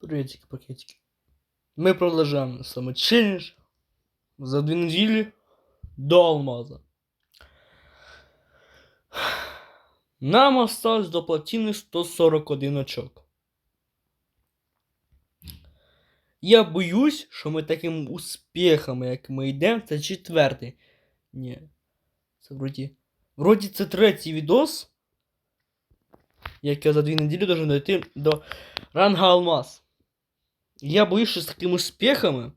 Приветики, пакетики. Мы продолжаем самый челлендж за две недели до алмаза. Нам осталось до плотины 141 очок. Я боюсь, що ми таким успіхом, як ми йдемо, це четвертий. Ні. Це вроді. Вроді це третій відос. Як я за дві неділі должен дойти до ранга алмаз. Я боюсь, що з такими успіхами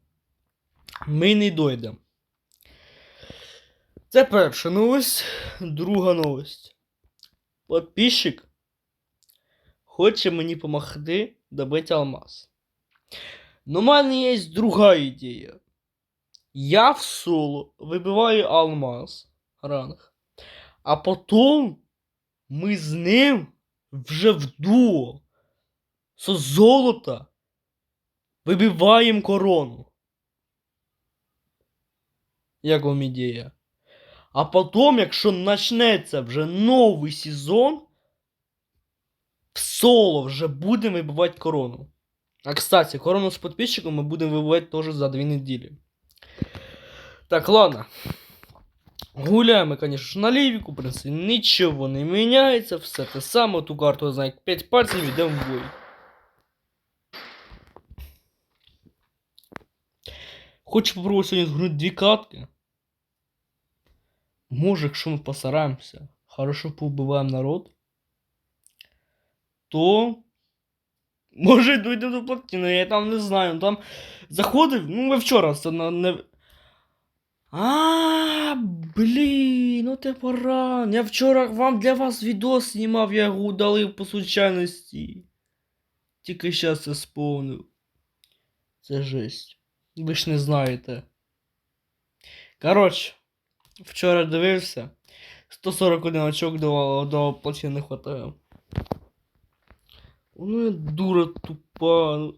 ми не дойдемо. Це перша новость. Друга новость. Подписчик хоче мені допомогти добити алмаз. Но в мене є друга ідея. Я в соло вибиваю алмаз ранг, а потім ми з ним вже в дуо со золота вибиваємо корону. Як вам ідея? А потім, якщо почнеться вже новий сезон, в соло вже будемо вибивати корону. А кстати, корону с подписчиком мы будем выбивать тоже за две недели. Так, ладно. Гуляем мы, конечно, на левику, в принципе, ничего не меняется. Все те саме, ту карту, я знаю, 5 пальцев йдемо в бой. Хочу попробувати сьогодні згорнути дві катки. Може, якщо ми постараємося, хорошо повбиваємо народ, то Може, дойде до платіни, я там не знаю. Там заходив, ну ви вчора це на не. А, блін, ну ти пора. Я вчора вам для вас відос знімав, я його удалив по случайності. Тільки зараз це сповнив. Це жесть. Ви ж не знаєте. Коротше, вчора дивився. 141 очок до, до платіни не хватає. Ну, я дура тупа.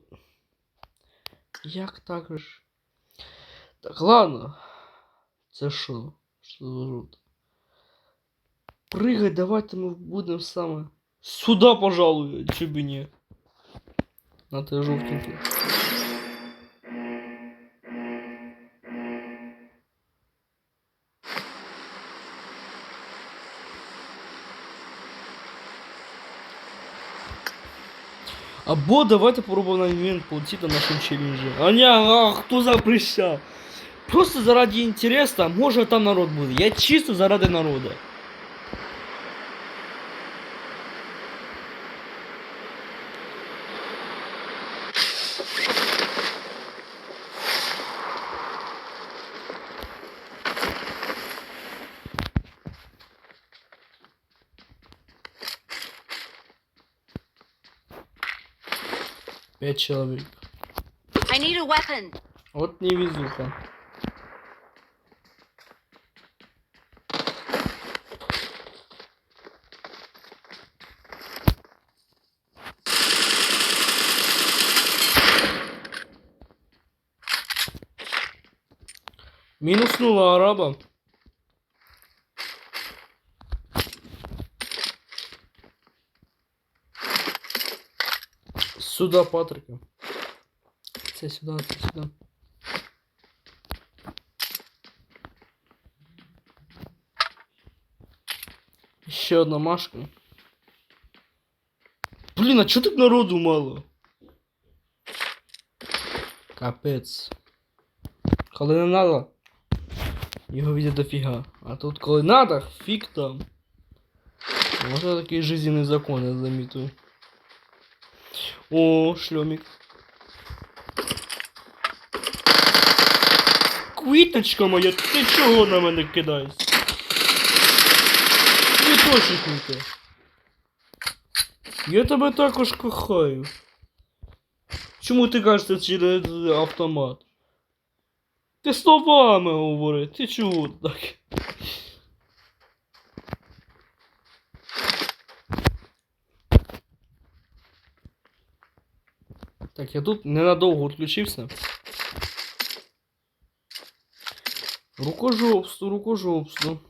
Як так ж? Так, ладно. Це що? Що за жовт? Пригай, давайте ми будемо саме. Сюда, пожалуй, чи б ні. На те жовтеньке. Або давайте попробуємо на івент полетіти на нашому челленджі. А не, а хто запрещав? Просто заради інтересу, може там народ буде. Я чисто заради народу. Пять человек. I need a weapon. Вот невезуха. Минуснула араба. Сюда, Патрика. Це сюди, це сюди. Ще одна машка. Блін, а чого тут народу мало? Капець. Коли не надо, його видять дофіга. А тут коли надо, фіг там. Може такий жизненний закон, я замітую. О, шльомик. Квіточка моя, ти чого на мене кидаєш? Квіточнику. Я тебе також кохаю. Чому ти кажеш через автомат? Ти словами говори, ти чого так? Так, я тут ненадовго відключився. Рукожопство, рукожопство.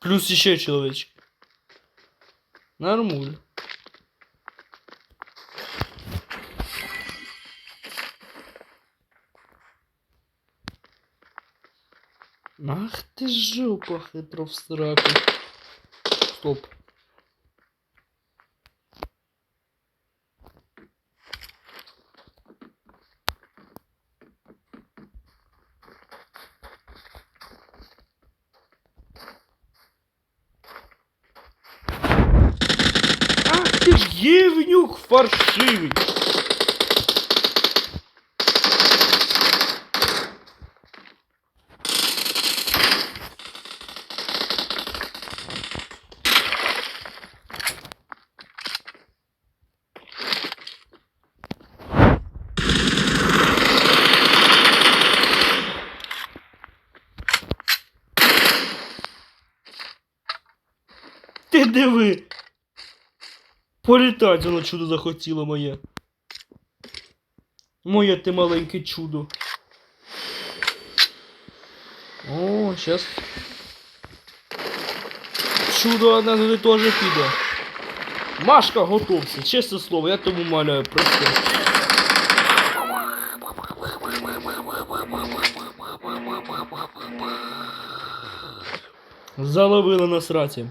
Плюс еще человечек. Нормуль. Ах ты жопа, хитро в. Стоп. Ах ти гівнюк фаршивий! Ти диви! Політать воно чудо захотіло моє. Моє ти маленьке чудо. О, щас. Чудо одне туди теж піде. Машка, готовся, чесне слово, я тому маляю, просто. Заловили на сраці.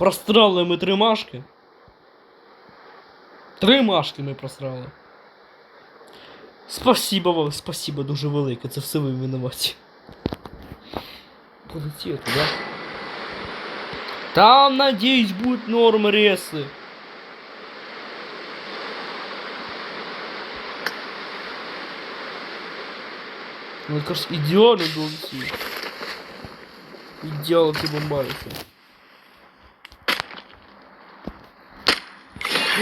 Прострали ми три машки. Три машки ми просрали. Спасибо вам, спасибо дуже велике, це все ви винуваті. Полетів туди. Там, надіюсь, будуть норм реси. Мне кажется, идеально долетит. Идеал ты бомбарится.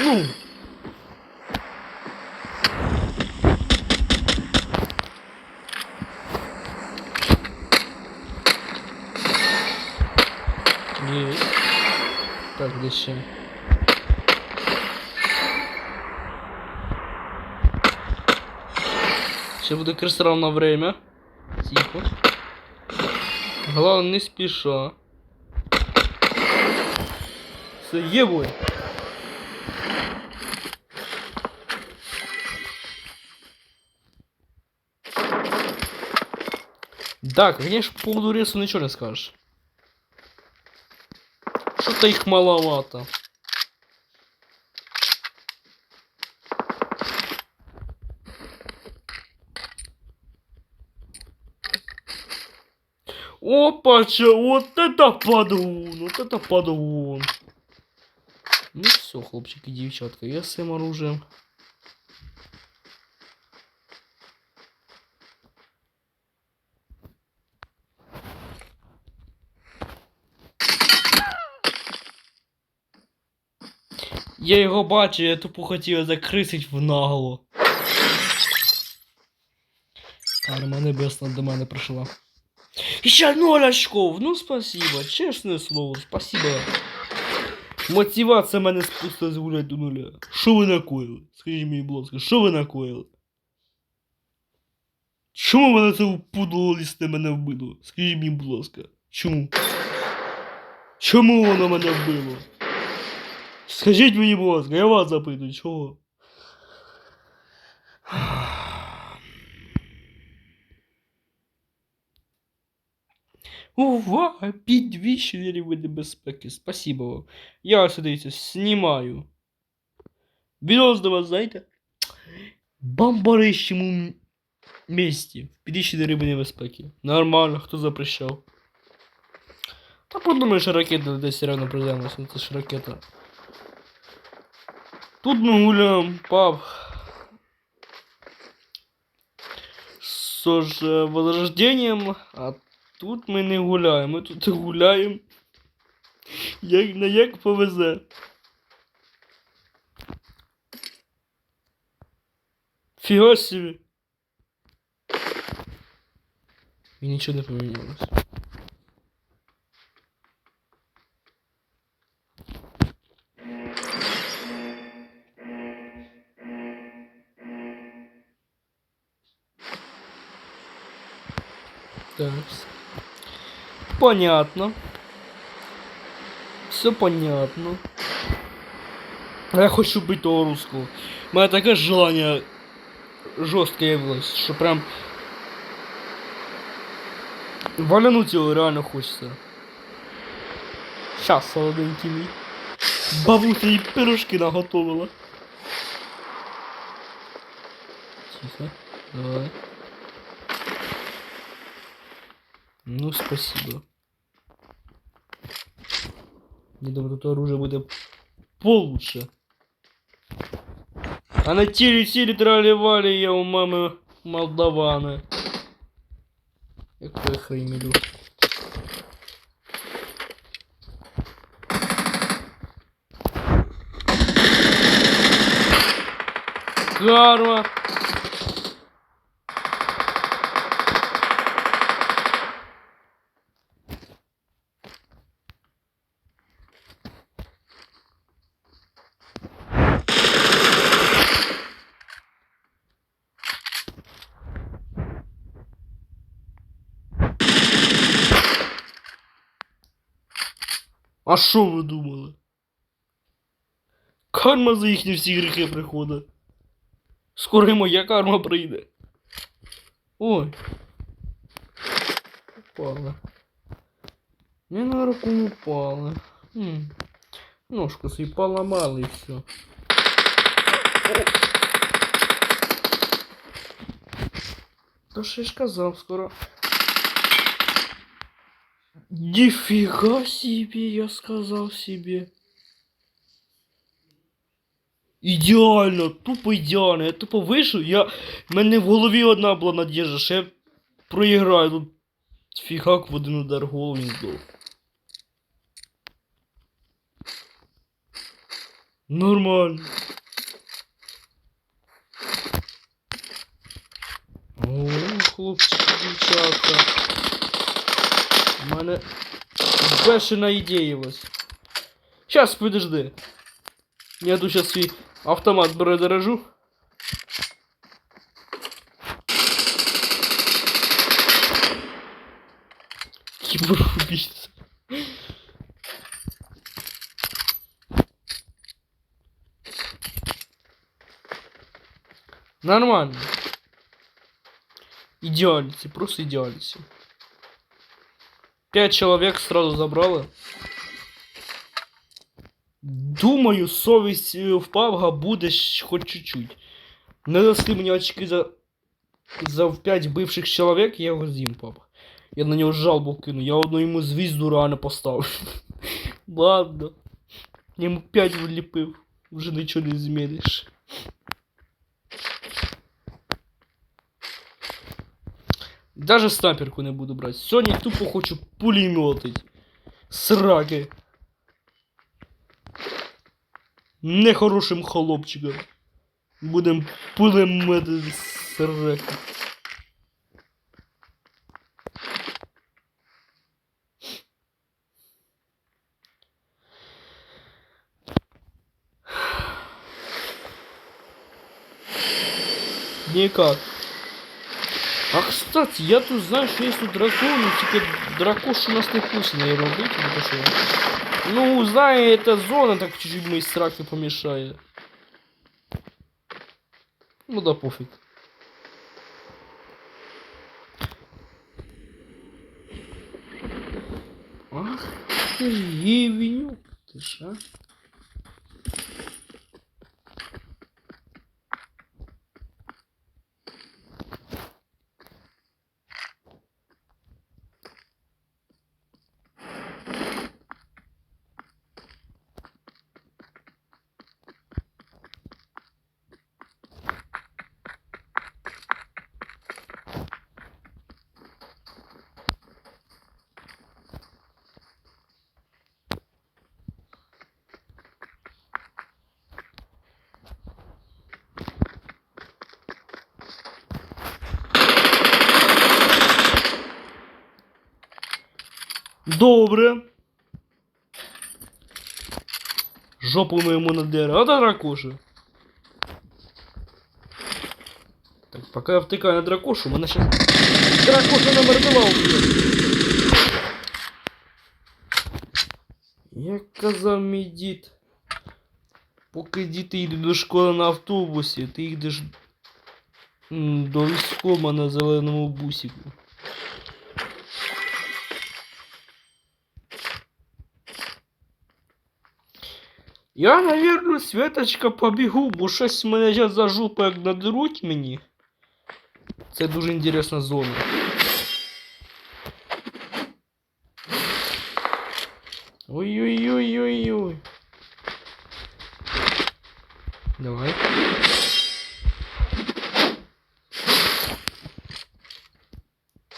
Ну. Есть. Так, где ще? Ще буде кристал на время. Тихо. Главное, не спеша. Все, є. Да, конечно, по поводу ресу ничего не скажешь. Что-то их маловато. Опача, вот это подвон, вот это подвон. Ну все, хлопчики, девчатка, я с этим оружием. Я його бачу, я тупо хотів закрисить в нагло. Карма небесна до мене прийшла. Ще ноль очков! Ну спасибо, чесне слово, спасибо. Мотивація мене спустилась гулять до нуля. Що ви накоїли? Скажіть мені, будь ласка, що ви накоїли? Чому мене це впудло лісне мене вбило? Скажіть мені, будь ласка, чому? Чому воно мене вбило? Скажіть мені, будь ласка, я вас запитую, чого? Увага! Підвищення рівень небезпеки. Спасибо вам. Я ось дивіться, знімаю. Відос до вас, знаєте? Бомбарищому місті. Підвищення рівень небезпеки. Нормально, хто запрещав. Та подумаєш, ракета десь реально приземлилася, ну це ж ракета. Тут мы гуляем, пап. С возрождением, а тут ми не гуляємо, ми тут гуляємо. Як на як повезе. Фіга собі. І нічого не помінялось. Так. Понятно. Все понятно. Я хочу бить того русского. У мене таке желання жорстке явилось, що прям валянуть його реально хочеться. Щас, солоденький мій. Бабуся їй пирожки наготовила. Тихо. Давай. Ну, спасибо. Я думаю, тут оружие будет получше. А на теле теле тролливали я у мамы молдаваны. Какой хрень иду. Карма. Що ви думали? Карма за їхні всі гріхи приходить. Скоро моя карма прийде. Ой. Упала. Не на руку упала. М. Ножку свій поломали і все. То що я ж казав, скоро. Нифига себе, я сказал себе. Ідеально, тупо ідеально. Я тупо вийшов, я... в мене в голові одна була надіжда, що я проіграю тут фігак в один удар голову здох. Нормально. О, хлопчики, дівчатка. У мене бешена ідея явилась. Щас, подожди. Я тут сейчас свій автомат передорожу. Киберубийца. Нормально. Идеальности, просто идеальности. Пять человек сразу забрали. Думаю, совість е, в павга буде щ- хоч чуть-чуть. Не даси мені очки за. За 5 бивших чоловік, я його з'їм, папа. Я на нього жалобу кину, я одну йому звізду реально поставив. Ладно. Я йому 5 вліпив. Вже нічого не зміниш. Даже снайперку не буду брати. Сьогодні тупо хочу пулеметить. Сраки. Нехорошим хлопчиком. Будем пулеметити сраки. Никак. А кстати, я тут знаю, що є тут дракони, тільки дракош у нас не не робити, бо що. Ну, знаю, эта зона так чуть-чуть мои страхи помешает. Ну да пофиг. Ах ты ебеню. Ты ша? Добре. Жопу ми йому надерем. А да дракоша. Так, поки я втикаю на дракошу, мене ще дракоша номер 2 уб'є. як казав мій дід. Поки діти йдуть до школи на автобусі, ти йдеш до військома на зеленому бусику. Я, наверное, Светочка, побігу, бо щось мене зараз за жопу як надеруть мені. Це дуже інтересна зона. Ой-ой-ой-ой-ой. Давай.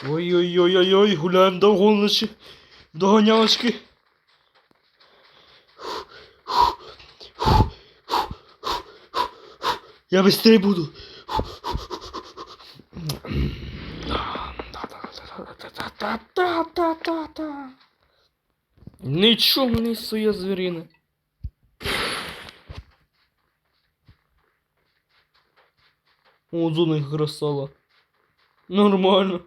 Ой-ой-ой-ой-ой, гуляємо до гоночки, до гонялочки. Я быстрее буду. Та-та-та-та-та-та-та-та. Нічого не своє звіріне. О, зона їх красава. Нормально.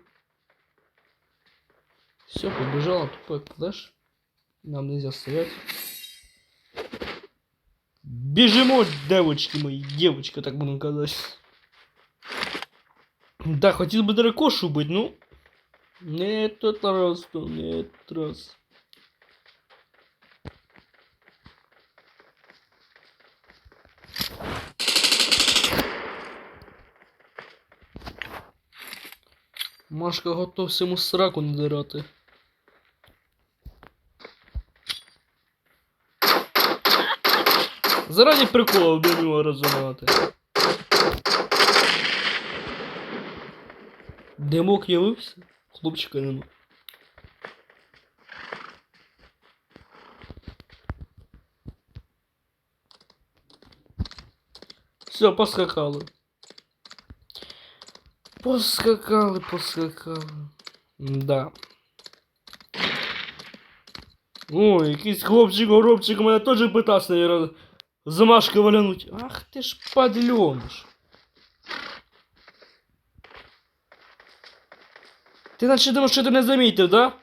Все, побежала, тупо флеш. Нам нельзя стоять. Бежимо, девочки мои, девочка, так будем казать. Да, хотел бы дракошу быть, ну. Не этот раз, то не этот раз. Машка готов всьому сраку надирати. Заради прикола до нього розумати. Димок явився? Хлопчика нема. Все, поскакали. Поскакали, поскакали. Да. Ой, якийсь хлопчик, горобчик мене теж питався наверное, замашки валянуть. Ах ти ж падльоныш. Ти наче думаєш, що ти не замітив, да?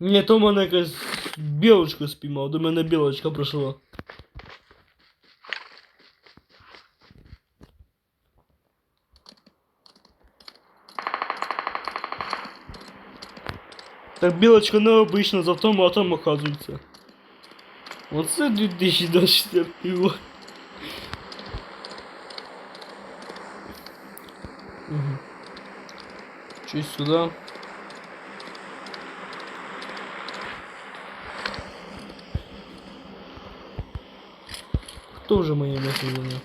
Ні, то мене якась білочку спіймав, до мене білочка прийшла. Так білочка необычна, з автоматом оказується. Оце 2024 год. Угу. Чуть сюда. Кто же моє місце зайняв?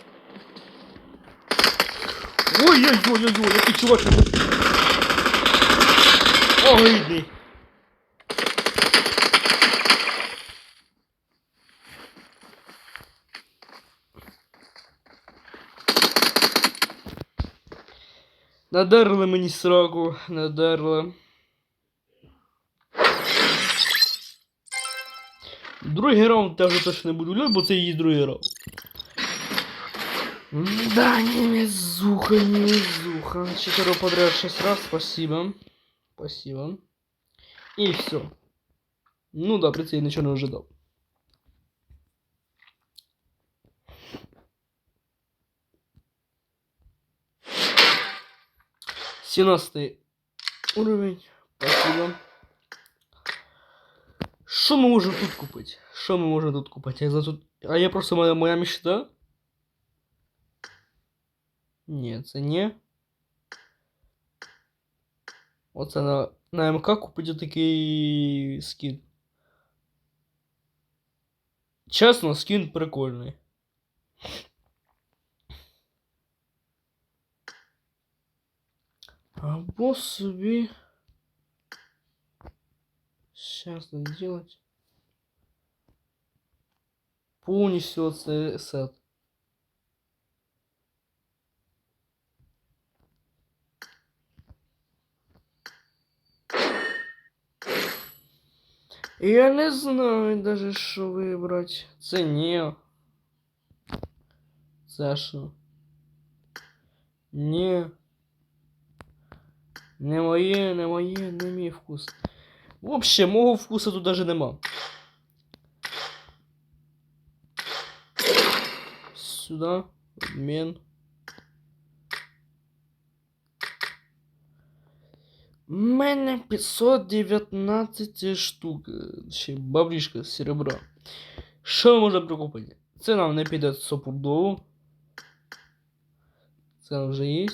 Ой-ой-ой-ой-ой, який чувак. Огидний. Надерли мені сраку, надерли. Другий раунд вже точно не буду гуляти, бо це її другий раунд. Да, невезуха, невезуха. Четверо подряд шесть раз, спасибо. Спасибо. И все. Ну да, принципе, я ничего не ожидал. Семнадцатый уровень. Спасибо. Що ми можемо тут купити? Що ми можемо тут купити? Я за тут... А я просто моя, моя мечта. Ні, це не. Оце на, на МК купити такий скін. Чесно, скін прикольний. Або собі. Сейчас надо делать. Полностью оце сет. Я не знаю даже, що вибрати. Це ні. Це що? Ні. Не моє, не моє, не мій вкус. Вообще, мого вкусу тут даже нема. Сюда. Обмен. У мене 519 штук. е, Ще баблішка серебра. Що можна прикупити? Це нам не піде сопудово. Це вже є.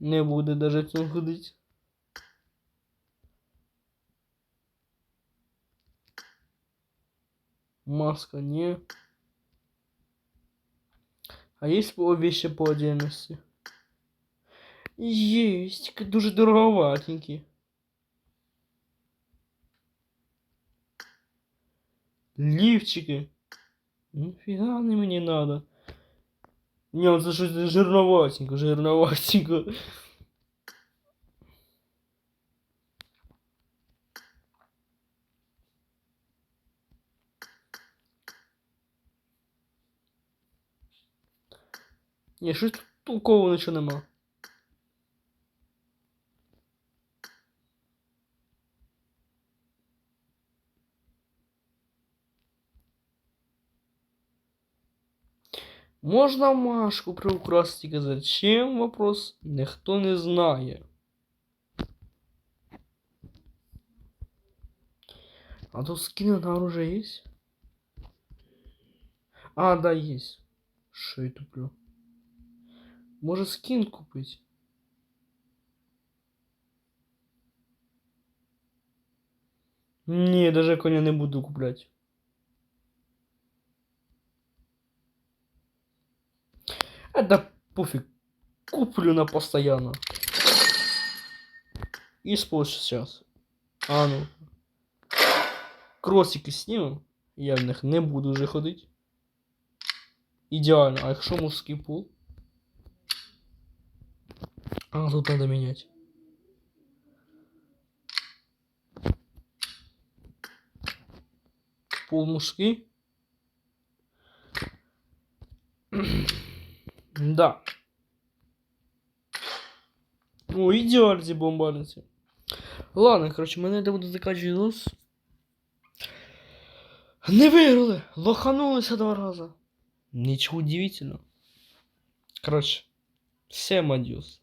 Не буде в цьому ходити. Маска не. А есть по вещи по отдельности? Есть, тільки дуже дороговатенькі. Лівчики. Ніфіга не мені надо. Ні, це щось жирноватенько, жирноватенько. Ні, щось тут толкового нічого нема. Можна Машку приукрасити, тільки зачем вопрос, ніхто не знає. А тут скины на оружие есть? А, да, есть. Что я туплю? Может скин купить? Не, даже коня не буду куплять. Да пофиг. На постоянно. И спорт сейчас. А ну. Кросики снимем. Я в них не буду вже ходити. Ідеально. А якщо мужський пул? А, тут надо менять. Пол мужский. да. О, ідеально бомбарниці. Ладно, короче, мене де буду закачувати відос. Не виграли! Лоханулися два рази. Нічого удивительного. Короче, всем адьос.